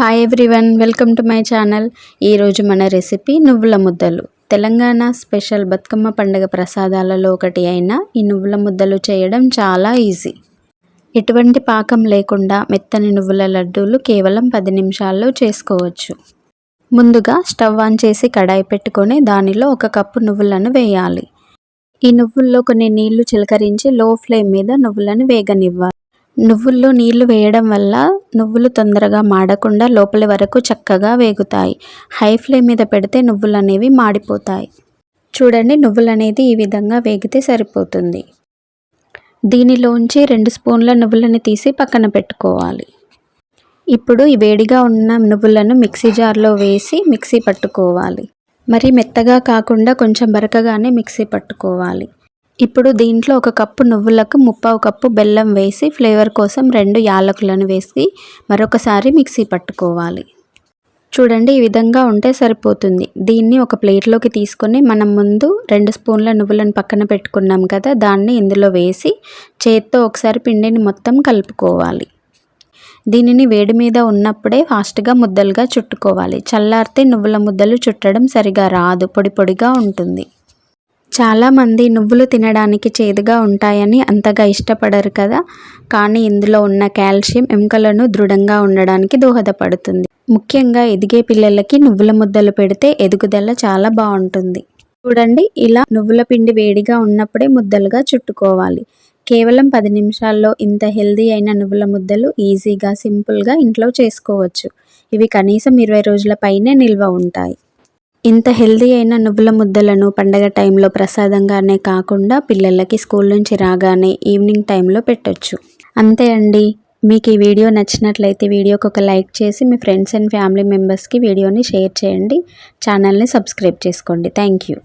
Hi everyone welcome to my channel ఈరోజు మన recipe నువ్వుల ముద్దలు. తెలంగాణ స్పెషల్ బతుకమ్మ పండుగ ప్రసాదాలలో ఒకటి అయిన ఈ నువ్వుల ముద్దలు చేయడం చాలా ఈజీ ఎటువంటి పాకం లేకుండా మెత్తని నువ్వుల లడ్డూలు కేవలం పది నిమిషాల్లో చేసుకోవచ్చు. ముందుగా స్టవ్ ఆన్ చేసి కడాయి పెట్టుకొని దానిలో ఒక కప్పు నువ్వులను వేయాలి. ఈ నువ్వుల్లో కొన్ని నీళ్ళు చిలకరించి లో ఫ్లేమ్ మీద నువ్వులను వేగనివ్వాలి. నువ్వుల్లో నీళ్ళు వేయడం వల్ల నువ్వులు తొందరగా మాడకుండా లోపలి వరకు చక్కగా వేగుతాయి. హై ఫ్లేమ్ మీద పెడితే నువ్వులు అనేవి మాడిపోతాయి. చూడండి నువ్వులు అనేది ఈ విధంగా వేగితే సరిపోతుంది. దీనిలోంచి రెండు స్పూన్ల నువ్వులను తీసి పక్కన పెట్టుకోవాలి. ఇప్పుడు ఈ వేడిగా ఉన్న నువ్వులను మిక్సీ జార్లో వేసి మిక్సీ పట్టుకోవాలి. మరి మెత్తగా కాకుండా కొంచెం బరకగానే మిక్సీ పట్టుకోవాలి. ఇప్పుడు దీంట్లో ఒక కప్పు నువ్వులకు ముప్పావు కప్పు బెల్లం వేసి ఫ్లేవర్ కోసం రెండు యాలకులను వేసి మరొకసారి మిక్సీ పట్టుకోవాలి. చూడండి ఈ విధంగా ఉంటే సరిపోతుంది. దీన్ని ఒక ప్లేట్లోకి తీసుకొని మనం ముందు రెండు స్పూన్ల నువ్వులను పక్కన పెట్టుకున్నాం కదా దాన్ని ఇందులో వేసి చేత్తో ఒకసారి పిండిని మొత్తం కలుపుకోవాలి. దీనిని వేడి మీద ఉన్నప్పుడే ఫాస్ట్గా ముద్దలుగా చుట్టుకోవాలి. చల్లారితే నువ్వుల ముద్దలు చుట్టడం సరిగా రాదు పొడి పొడిగా ఉంటుంది. చాలామంది నువ్వులు తినడానికి చేదుగా ఉంటాయని అంతగా ఇష్టపడరు కదా. కానీ ఇందులో ఉన్న కాల్షియం ఎముకలను దృఢంగా ఉండడానికి దోహదపడుతుంది. ముఖ్యంగా ఎదిగే పిల్లలకి నువ్వుల ముద్దలు పెడితే ఎదుగుదల చాలా బాగుంటుంది. చూడండి ఇలా నువ్వుల పిండి వేడిగా ఉన్నప్పుడే ముద్దలుగా చుట్టుకోవాలి. కేవలం పది నిమిషాల్లో ఇంత హెల్దీ అయిన నువ్వుల ముద్దలు ఈజీగా సింపుల్గా ఇంట్లో చేసుకోవచ్చు. ఇవి కనీసం ఇరవై రోజుల పైనే నిల్వ ఉంటాయి. ఇంత హెల్దీ అయిన నువ్వుల ముద్దలను పండగ టైంలో ప్రసాదంగానే కాకుండా పిల్లలకి స్కూల్ నుంచి రాగానే ఈవినింగ్ టైంలో పెట్టొచ్చు. అంతే అండి. మీకు ఈ వీడియో నచ్చినట్లయితే వీడియోకి ఒక లైక్ చేసి మీ ఫ్రెండ్స్ అండ్ ఫ్యామిలీ మెంబర్స్కి వీడియోని షేర్ చేయండి. ఛానల్ని సబ్స్క్రైబ్ చేసుకోండి. Thank you.